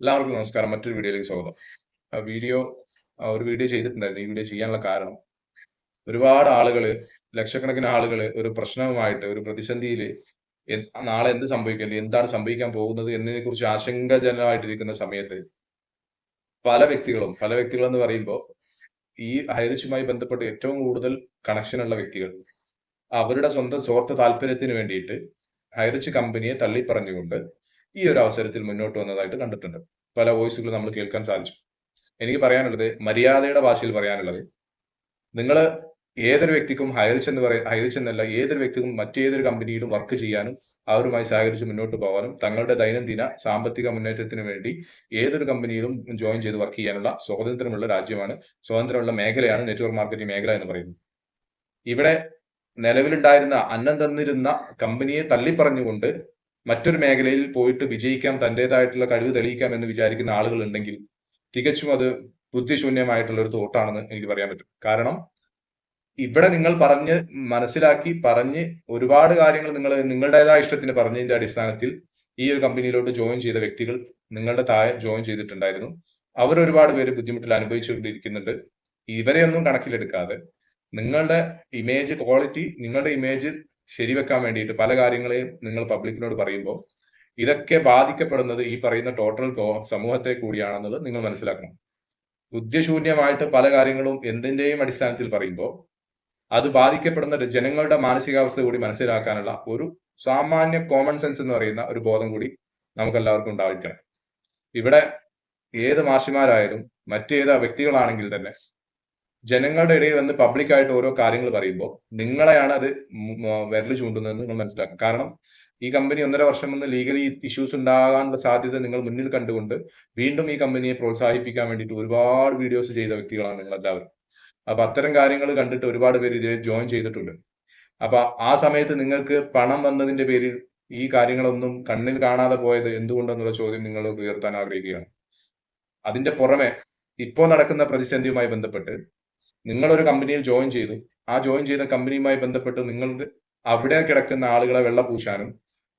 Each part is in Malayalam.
എല്ലാവർക്കും നമസ്കാരം. മറ്റൊരു വീഡിയോയിലേക്ക് സ്വാഗതം. വീഡിയോ ഒരു വീഡിയോ ചെയ്തിട്ടുണ്ടായിരുന്നു. ഈ വീഡിയോ ചെയ്യാനുള്ള കാരണം ഒരുപാട് ആളുകൾ ലക്ഷക്കണക്കിന് ആളുകൾ ഒരു പ്രശ്നവുമായിട്ട് ഒരു പ്രതിസന്ധിയിൽ നാളെ എന്ത് സംഭവിക്കേണ്ടത് എന്താണ് സംഭവിക്കാൻ പോകുന്നത് എന്നതിനെ കുറിച്ച് ആശങ്കജനമായിട്ടിരിക്കുന്ന സമയത്ത് പല വ്യക്തികളും പല വ്യക്തികളെന്ന് പറയുമ്പോൾ ഈ ഹൈറിച്ചുമായി ബന്ധപ്പെട്ട് ഏറ്റവും കൂടുതൽ കണക്ഷനുള്ള വ്യക്തികൾ അവരുടെ സ്വന്തം സ്വാർത്ഥ താല്പര്യത്തിന് വേണ്ടിയിട്ട് ഹൈറിച്ച് കമ്പനിയെ തള്ളി പറഞ്ഞുകൊണ്ട് ഈ ഒരു അവസരത്തിൽ മുന്നോട്ട് വന്നതായിട്ട് കണ്ടിട്ടുണ്ട്. പല വോയിസുകൾ നമ്മൾ കേൾക്കാൻ സാധിച്ചു. എനിക്ക് പറയാനുള്ളത് മര്യാദയുടെ ഭാഷയിൽ പറയാനുള്ളത് നിങ്ങൾ ഏതൊരു വ്യക്തിക്കും ഹൈറിച്ച് എന്ന് പറയ ഹൈറിച്ച് എന്നല്ല ഏതൊരു വ്യക്തിക്കും മറ്റേതൊരു കമ്പനിയിലും വർക്ക് ചെയ്യാനും അവരുമായി സഹകരിച്ച് മുന്നോട്ട് പോകാനും തങ്ങളുടെ ദൈനംദിന സാമ്പത്തിക മുന്നേറ്റത്തിന് വേണ്ടി ഏതൊരു കമ്പനിയിലും ജോയിൻ ചെയ്ത് വർക്ക് ചെയ്യാനുള്ള സ്വാതന്ത്ര്യമുള്ള രാജ്യമാണ് സ്വാതന്ത്ര്യമുള്ള മേഖലയാണ് നെറ്റ്വർക്ക് മാർക്കറ്റിംഗ് മേഖല എന്ന് പറയുന്നത്. ഇവിടെ നിലവിലുണ്ടായിരുന്ന അന്നം തന്നിരുന്ന കമ്പനിയെ തള്ളിപ്പറഞ്ഞുകൊണ്ട് മറ്റൊരു മേഖലയിൽ പോയിട്ട് വിജയിക്കാം തന്റേതായിട്ടുള്ള കഴിവ് തെളിയിക്കാം എന്ന് വിചാരിക്കുന്ന ആളുകൾ ഉണ്ടെങ്കിൽ തികച്ചും അത് ബുദ്ധിശൂന്യമായിട്ടുള്ള ഒരു തോട്ടാണെന്ന് എനിക്ക് പറയാൻ പറ്റും. കാരണം ഇവിടെ നിങ്ങൾ പറഞ്ഞ് മനസ്സിലാക്കി പറഞ്ഞ് ഒരുപാട് കാര്യങ്ങൾ നിങ്ങൾ നിങ്ങളുടേതായ ഇഷ്ടത്തിന് പറഞ്ഞതിന്റെ അടിസ്ഥാനത്തിൽ ഈ ഒരു കമ്പനിയിലോട്ട് ജോയിൻ ചെയ്ത വ്യക്തികൾ നിങ്ങളുടെ താഴെ ജോയിൻ ചെയ്തിട്ടുണ്ടായിരുന്നു. അവർ ഒരുപാട് പേര് ബുദ്ധിമുട്ടിൽ അനുഭവിച്ചുകൊണ്ടിരിക്കുന്നുണ്ട്. ഇവരെയൊന്നും കണക്കിലെടുക്കാതെ നിങ്ങളുടെ ഇമേജ് ക്വാളിറ്റി നിങ്ങളുടെ ഇമേജ് ശരിവെക്കാൻ വേണ്ടിയിട്ട് പല കാര്യങ്ങളെയും നിങ്ങൾ പബ്ലിക്കിനോട് പറയുമ്പോൾ ഇതൊക്കെ ബാധിക്കപ്പെടുന്നത് ഈ പറയുന്ന ടോട്ടൽ സമൂഹത്തെ കൂടിയാണെന്നുള്ളത് നിങ്ങൾ മനസ്സിലാക്കണം. ബുദ്ധിശൂന്യമായിട്ട് പല കാര്യങ്ങളും എന്തിന്റെയും അടിസ്ഥാനത്തിൽ പറയുമ്പോൾ അത് ബാധിക്കപ്പെടുന്ന ജനങ്ങളുടെ മാനസികാവസ്ഥ കൂടി മനസ്സിലാക്കാനുള്ള ഒരു സാമാന്യ കോമൺ സെൻസ് എന്ന് പറയുന്ന ഒരു ബോധം കൂടി നമുക്ക് എല്ലാവർക്കും ഉണ്ടായിരിക്കണം. ഇവിടെ ഏത് മാഷിമാരായാലും മറ്റേത് വ്യക്തികളാണെങ്കിൽ തന്നെ ജനങ്ങളുടെ ഇടയിൽ വന്ന് പബ്ലിക്കായിട്ട് ഓരോ കാര്യങ്ങൾ പറയുമ്പോൾ നിങ്ങളെയാണ് അത് വിരൽ ചൂണ്ടുന്നതെന്ന് നിങ്ങൾ മനസ്സിലാക്കണം കാരണം ഈ കമ്പനി ഒന്നര വർഷം മുന്നേ ലീഗലി ഇഷ്യൂസ് ഉണ്ടാകാനുള്ള സാധ്യത നിങ്ങൾ മുന്നിൽ കണ്ടുകൊണ്ട് വീണ്ടും ഈ കമ്പനിയെ പ്രോത്സാഹിപ്പിക്കാൻ വേണ്ടിയിട്ട് ഒരുപാട് വീഡിയോസ് ചെയ്ത വ്യക്തികളാണ് നിങ്ങൾ എല്ലാവരും അപ്പൊ അത്തരം കാര്യങ്ങൾ കണ്ടിട്ട് ഒരുപാട് പേര് ഇതിൽ ജോയിൻ ചെയ്തിട്ടുണ്ട്. അപ്പൊ ആ സമയത്ത് നിങ്ങൾക്ക് പണം വന്നതിന്റെ പേരിൽ ഈ കാര്യങ്ങളൊന്നും കണ്ണിൽ കാണാതെ പോയത് എന്തുകൊണ്ടെന്നുള്ള ചോദ്യം നിങ്ങൾ ഉയർത്താൻ ആഗ്രഹിക്കുകയാണ്. അതിന്റെ പുറമെ ഇപ്പോൾ നടക്കുന്ന പ്രതിസന്ധിയുമായി ബന്ധപ്പെട്ട് നിങ്ങൾ ഒരു കമ്പനിയിൽ ജോയിൻ ചെയ്തു. ആ ജോയിൻ ചെയ്ത കമ്പനിയുമായി ബന്ധപ്പെട്ട് നിങ്ങൾക്ക് അവിടെ കിടക്കുന്ന ആളുകളെ വെള്ളപൂശാനും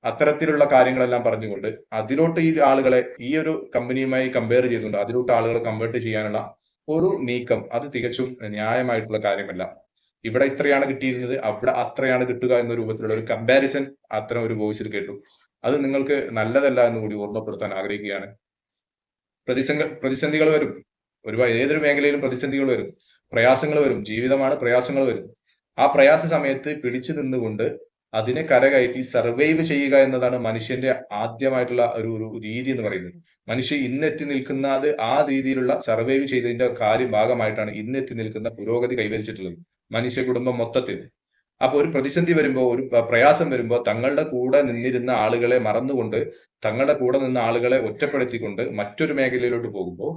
അത്തരത്തിലുള്ള കാര്യങ്ങളെല്ലാം പറഞ്ഞുകൊണ്ട് അതിലോട്ട് ഈ ആളുകളെ ഈ ഒരു കമ്പനിയുമായി കമ്പയർ ചെയ്തുകൊണ്ട് അതിലോട്ട് ആളുകളെ കൺവേർട്ട് ചെയ്യാനുള്ള ഒരു നീക്കം അത് തികച്ചും ന്യായമായിട്ടുള്ള കാര്യമല്ല. ഇവിടെ ഇത്രയാണ് കിട്ടിയിരുന്നത്. അവിടെ അത്രയാണ് കിട്ടുക എന്ന രൂപത്തിലുള്ള ഒരു കമ്പാരിസൺ അത്തരം ഒരു വോയിസിൽ കേട്ടു. അത് നിങ്ങൾക്ക് നല്ലതല്ല എന്ന് കൂടി ഓർമ്മപ്പെടുത്താൻ ആഗ്രഹിക്കുകയാണ്. പ്രതിസന്ധി പ്രതിസന്ധികൾ വരും. ഒരുപാട് ഏതൊരു മേഖലയിലും പ്രതിസന്ധികൾ വരും. പ്രയാസങ്ങൾ വരും ജീവിതമാണ് പ്രയാസങ്ങൾ വരും. ആ പ്രയാസ സമയത്ത് പിടിച്ചു നിന്നുകൊണ്ട് അതിനെ കരകയറ്റി സർവൈവ് ചെയ്യുക എന്നതാണ് മനുഷ്യന്റെ ആദ്യമായിട്ടുള്ള ഒരു ഒരു രീതി എന്ന് പറയുന്നത്. മനുഷ്യൻ ഇന്നെത്തി നിൽക്കുന്നത് ആ രീതിയിലുള്ള സർവൈവ് ചെയ്തതിന്റെ കാര്യം ഭാഗമായിട്ടാണ് ഇന്നെത്തി നിൽക്കുന്ന പുരോഗതി കൈവരിച്ചിട്ടുള്ളത് മനുഷ്യ കുടുംബം മൊത്തത്തിൽ. അപ്പോൾ ഒരു പ്രതിസന്ധി വരുമ്പോൾ ഒരു പ്രയാസം വരുമ്പോൾ തങ്ങളുടെ കൂടെ നിന്നിരുന്ന ആളുകളെ മറന്നുകൊണ്ട് തങ്ങളുടെ കൂടെ നിന്ന ആളുകളെ ഒറ്റപ്പെടുത്തിക്കൊണ്ട് മറ്റൊരു മേഖലയിലോട്ട് പോകുമ്പോൾ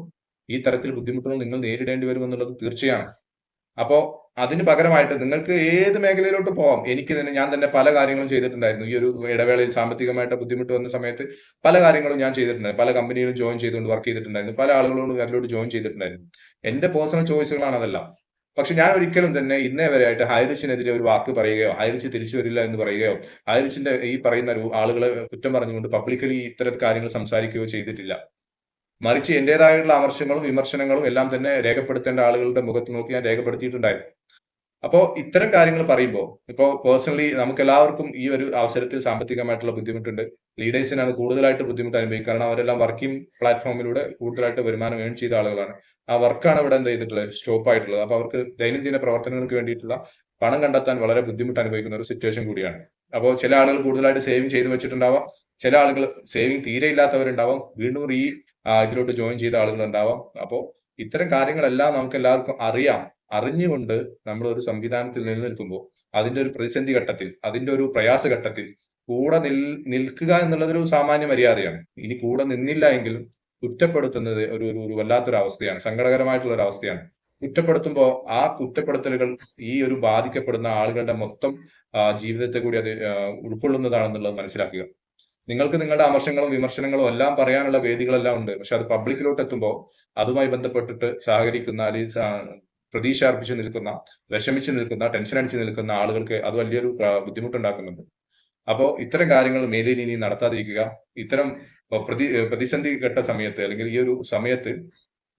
ഈ തരത്തിൽ ബുദ്ധിമുട്ടുകൾ നിങ്ങൾ നേരിടേണ്ടി വരുമെന്നുള്ളത് തീർച്ചയാണ്. അപ്പോൾ അതിന് പകരമായിട്ട് നിങ്ങൾക്ക് ഏത് മേഖലയിലോട്ട് പോവാം? എനിക്ക് തന്നെ ഞാൻ തന്നെ പല കാര്യങ്ങളും ചെയ്തിട്ടുണ്ടായിരുന്നു. ഈ ഒരു ഇടവേളയിൽ സാമ്പത്തികമായിട്ട് ബുദ്ധിമുട്ട് വന്ന സമയത്ത് പല കാര്യങ്ങളും ഞാൻ ചെയ്തിട്ടുണ്ടായിരുന്നു. പല കമ്പനികളും ജോയിൻ ചെയ്തുകൊണ്ട് വർക്ക് ചെയ്തിട്ടുണ്ടായിരുന്നു. പല ആളുകളോടും അതിലോട്ട് ജോയിൻ ചെയ്തിട്ടുണ്ടായിരുന്നു. എന്റെ പേഴ്സണൽ ചോയ്സുകളാണ് അതെല്ലാം. പക്ഷെ ഞാൻ ഒരിക്കലും തന്നെ ഇന്നേ വരെയായിട്ട് ഹൈറിച്ചിനെതിരെ ഒരു വാക്ക് പറയുകയോ ഹൈറിച്ച് തിരിച്ചു വരില്ല എന്ന് പറയുകയോ ഹൈറിച്ചിന്റെ ഈ പറയുന്ന ആളുകളെ കുറ്റം പറഞ്ഞുകൊണ്ട് പബ്ലിക്കലി ഇത്തരം കാര്യങ്ങൾ സംസാരിക്കുകയോ ചെയ്തിട്ടില്ല. മറിച്ച് എന്റേതായിട്ടുള്ള അമർശങ്ങളും വിമർശനങ്ങളും എല്ലാം തന്നെ രേഖപ്പെടുത്തേണ്ട ആളുകളുടെ മുഖത്ത് നോക്കി ഞാൻ രേഖപ്പെടുത്തിയിട്ടുണ്ടായിരുന്നു. അപ്പോൾ ഇത്തരം കാര്യങ്ങൾ പറയുമ്പോൾ ഇപ്പോൾ പേഴ്സണലി നമുക്ക് എല്ലാവർക്കും ഈ ഒരു അവസരത്തിൽ സാമ്പത്തികമായിട്ടുള്ള ബുദ്ധിമുട്ടുണ്ട്. ലീഡേഴ്സിനാണ് കൂടുതലായിട്ട് ബുദ്ധിമുട്ട് അനുഭവിക്കുക. കാരണം അവരെല്ലാം വർക്കിംഗ് പ്ലാറ്റ്ഫോമിലൂടെ കൂടുതലായിട്ട് വരുമാനം ഏൺ ചെയ്ത ആളുകളാണ്. ആ വർക്കാണ് ഇവിടെ എന്ത് ചെയ്തിട്ടുള്ളത്? സ്റ്റോപ്പ് ആയിട്ടുള്ളത്. അപ്പൊ അവർക്ക് ദൈനംദിന പ്രവർത്തനങ്ങൾക്ക് വേണ്ടിയിട്ടുള്ള പണം കണ്ടെത്താൻ വളരെ ബുദ്ധിമുട്ട് അനുഭവിക്കുന്ന ഒരു സിറ്റുവേഷൻ കൂടിയാണ്. അപ്പോൾ ചില ആളുകൾ കൂടുതലായിട്ട് സേവിങ് ചെയ്ത് വെച്ചിട്ടുണ്ടാവാം. ചില ആളുകൾ സേവിങ് തീരെ ഇല്ലാത്തവരുണ്ടാവാം. വീണ്ടും ഈ ഇതിലോട്ട് ജോയിൻ ചെയ്ത ആളുകൾ ഉണ്ടാവാം അപ്പോൾ ഇത്തരം കാര്യങ്ങളെല്ലാം നമുക്ക് എല്ലാവർക്കും അറിയാം. അറിഞ്ഞുകൊണ്ട് നമ്മൾ ഒരു സംവിധാനത്തിൽ നിലനിൽക്കുമ്പോൾ അതിന്റെ ഒരു പ്രതിസന്ധി ഘട്ടത്തിൽ അതിന്റെ ഒരു പ്രയാസ ഘട്ടത്തിൽ കൂടെ നിൽ നിൽക്കുക എന്നുള്ളതൊരു സാമാന്യ മര്യാദയാണ്. ഇനി കൂടെ നിന്നില്ല എങ്കിലും കുറ്റപ്പെടുത്തുന്നത് ഒരു ഒരു വല്ലാത്തൊരു അവസ്ഥയാണ് സങ്കടകരമായിട്ടുള്ള ഒരു അവസ്ഥയാണ് കുറ്റപ്പെടുത്തുമ്പോൾ ആ കുറ്റപ്പെടുത്തലുകൾ ഈ ഒരു ബാധിക്കപ്പെടുന്ന ആളുകളുടെ മൊത്തം ജീവിതത്തെ കൂടി അത് ഉൾക്കൊള്ളുന്നതാണെന്നുള്ളത് മനസ്സിലാക്കുക. നിങ്ങൾക്ക് നിങ്ങളുടെ അമർശങ്ങളും വിമർശനങ്ങളും എല്ലാം പറയാനുള്ള വേദികളെല്ലാം ഉണ്ട്. പക്ഷെ അത് പബ്ലിക്കിലോട്ട് എത്തുമ്പോൾ അതുമായി ബന്ധപ്പെട്ടിട്ട് സഹകരിക്കുന്ന അല്ലെങ്കിൽ പ്രതീക്ഷ അർപ്പിച്ചു നിൽക്കുന്ന വിഷമിച്ചു നിൽക്കുന്ന ടെൻഷൻ അടിച്ചു നിൽക്കുന്ന ആളുകൾക്ക് അത് വലിയൊരു ബുദ്ധിമുട്ടുണ്ടാക്കുന്നുണ്ട്. അപ്പോൾ ഇത്തരം കാര്യങ്ങൾ മേലിൽ ഇനി നടത്താതിരിക്കുക. ഇത്തരം പ്രതി പ്രതിസന്ധി ഘട്ട സമയത്ത് അല്ലെങ്കിൽ ഈ ഒരു സമയത്ത്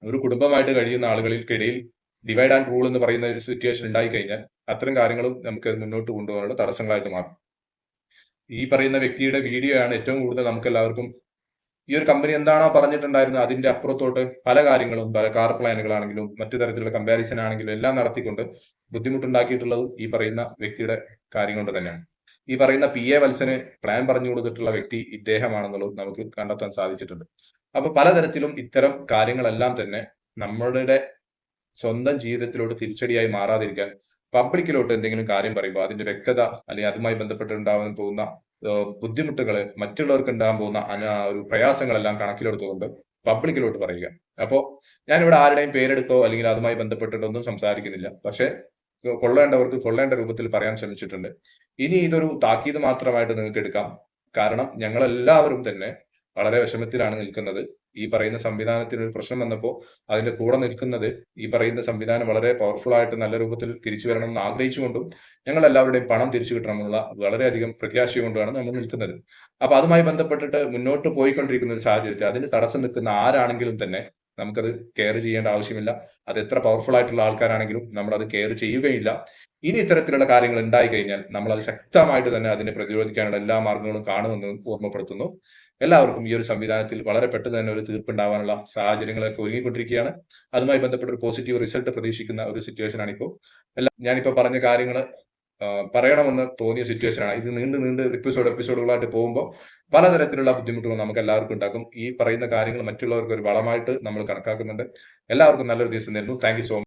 ഒരു കുടുംബമായിട്ട് കഴിയുന്ന ആളുകൾക്കിടയിൽ ഡിവൈഡ് ആൻഡ് റൂൾ എന്ന് പറയുന്ന ഒരു സിറ്റുവേഷൻ ഉണ്ടായി കഴിഞ്ഞാൽ അത്തരം കാര്യങ്ങളും നമുക്ക് മുന്നോട്ട് കൊണ്ടുപോകാനുള്ള തടസ്സങ്ങളായിട്ട് മാറും. ഈ പറയുന്ന വ്യക്തിയുടെ വീഡിയോ ആണ് ഏറ്റവും കൂടുതൽ നമുക്ക് എല്ലാവർക്കും ഈ ഒരു കമ്പനി എന്താണോ പറഞ്ഞിട്ടുണ്ടായിരുന്നത് അതിന്റെ അപ്പുറത്തോട്ട് പല കാര്യങ്ങളും പല കാർ പ്ലാനുകളാണെങ്കിലും മറ്റു തരത്തിലുള്ള കമ്പാരിസൺ ആണെങ്കിലും എല്ലാം നടത്തിക്കൊണ്ട് ബുദ്ധിമുട്ടുണ്ടാക്കിയിട്ടുള്ളത് ഈ പറയുന്ന വ്യക്തിയുടെ കാര്യം കൊണ്ട് തന്നെയാണ്. ഈ പറയുന്ന പി എ വത്സന് പ്ലാൻ പറഞ്ഞു കൊടുത്തിട്ടുള്ള വ്യക്തി ഇദ്ദേഹമാണെന്നുള്ളത് നമുക്ക് കണ്ടെത്താൻ സാധിച്ചിട്ടുണ്ട്. അപ്പൊ പലതരത്തിലും ഇത്തരം കാര്യങ്ങളെല്ലാം തന്നെ നമ്മളുടെ സ്വന്തം ജീവിതത്തിലോട്ട് തിരിച്ചടിയായി മാറാതിരിക്കാൻ പബ്ലിക്കിലോട്ട് എന്തെങ്കിലും കാര്യം പറയുമ്പോൾ അതിന്റെ വ്യക്തത അല്ലെങ്കിൽ അതുമായി ബന്ധപ്പെട്ട് ഉണ്ടാവാൻ പോകുന്ന ബുദ്ധിമുട്ടുകൾ മറ്റുള്ളവർക്ക് ഉണ്ടാകാൻ പോകുന്ന ഒരു പ്രയാസങ്ങളെല്ലാം കണക്കിലെടുത്തുകൊണ്ട് പബ്ലിക്കിലോട്ട് പറയുക. അപ്പോ ഞാനിവിടെ ആരുടെയും പേരെടുത്തോ അല്ലെങ്കിൽ അതുമായി ബന്ധപ്പെട്ടിട്ടൊന്നും സംസാരിക്കുന്നില്ല. പക്ഷേ കൊള്ളേണ്ടവർക്ക് കൊള്ളേണ്ട രൂപത്തിൽ പറയാൻ ശ്രമിച്ചിട്ടുണ്ട്. ഇനി ഇതൊരു താക്കീത് മാത്രമായിട്ട് നിങ്ങൾക്ക് എടുക്കാം. കാരണം ഞങ്ങളെല്ലാവരും തന്നെ വളരെ വിഷമത്തിലാണ് നിൽക്കുന്നത്. ഈ പറയുന്ന സംവിധാനത്തിന് ഒരു പ്രശ്നം വന്നപ്പോൾ അതിന്റെ കൂടെ നിൽക്കുന്നത് ഈ പറയുന്ന സംവിധാനം വളരെ പവർഫുൾ ആയിട്ട് നല്ല രൂപത്തിൽ തിരിച്ചു വരണം എന്ന് ആഗ്രഹിച്ചുകൊണ്ടും ഞങ്ങൾ എല്ലാവരുടെയും പണം തിരിച്ചു കിട്ടണമെന്നുള്ള വളരെയധികം പ്രത്യാശ കൊണ്ടുമാണ് നമ്മൾ നിൽക്കുന്നത്. അപ്പൊ അതുമായി ബന്ധപ്പെട്ടിട്ട് മുന്നോട്ട് പോയിക്കൊണ്ടിരിക്കുന്ന ഒരു സാഹചര്യത്തിൽ അതിന് തടസ്സം നിൽക്കുന്ന ആരാണെങ്കിലും തന്നെ നമുക്കത് കെയർ ചെയ്യേണ്ട ആവശ്യമില്ല. അത് എത്ര പവർഫുൾ ആയിട്ടുള്ള ആൾക്കാരാണെങ്കിലും നമ്മൾ അത് കെയർ ചെയ്യുകയില്ല. ഇനി ഇത്തരത്തിലുള്ള കാര്യങ്ങൾ ഉണ്ടായി കഴിഞ്ഞാൽ നമ്മൾ അത് ശക്തമായിട്ട് തന്നെ അതിനെ പ്രതിരോധിക്കാനുള്ള എല്ലാ മാർഗങ്ങളും കാണുമെന്ന് ഓർമ്മപ്പെടുത്തുന്നു. എല്ലാവർക്കും ഈ ഒരു സംവിധാനത്തിൽ വളരെ പെട്ടെന്ന് തന്നെ ഒരു തീർപ്പുണ്ടാവാനുള്ള സാഹചര്യങ്ങളൊക്കെ ഒരുങ്ങിക്കൊണ്ടിരിക്കുകയാണ്. അതുമായി ബന്ധപ്പെട്ട ഒരു പോസിറ്റീവ് റിസൾട്ട് പ്രതീക്ഷിക്കുന്ന ഒരു സിറ്റുവേഷൻ ആണ് ഇപ്പോൾ എല്ലാം ഞാനിപ്പോ പറഞ്ഞ കാര്യങ്ങൾ പറയണമെന്ന് തോന്നിയ സിറ്റുവേഷൻ ആണ്. ഇത് നീണ്ട് നീണ്ട് എപ്പിസോഡ് എപ്പിസോഡുകളായിട്ട് പോകുമ്പോൾ പലതരത്തിലുള്ള ബുദ്ധിമുട്ടുകൾ നമുക്ക് എല്ലാവർക്കും ഉണ്ടാക്കും. ഈ പറയുന്ന കാര്യങ്ങൾ മറ്റുള്ളവർക്ക് ഒരു വളമായിട്ട് നമ്മൾ കണക്കാക്കുന്നുണ്ട്. എല്ലാവർക്കും നല്ലൊരു ദിവസം നേരുന്നു താങ്ക് സോ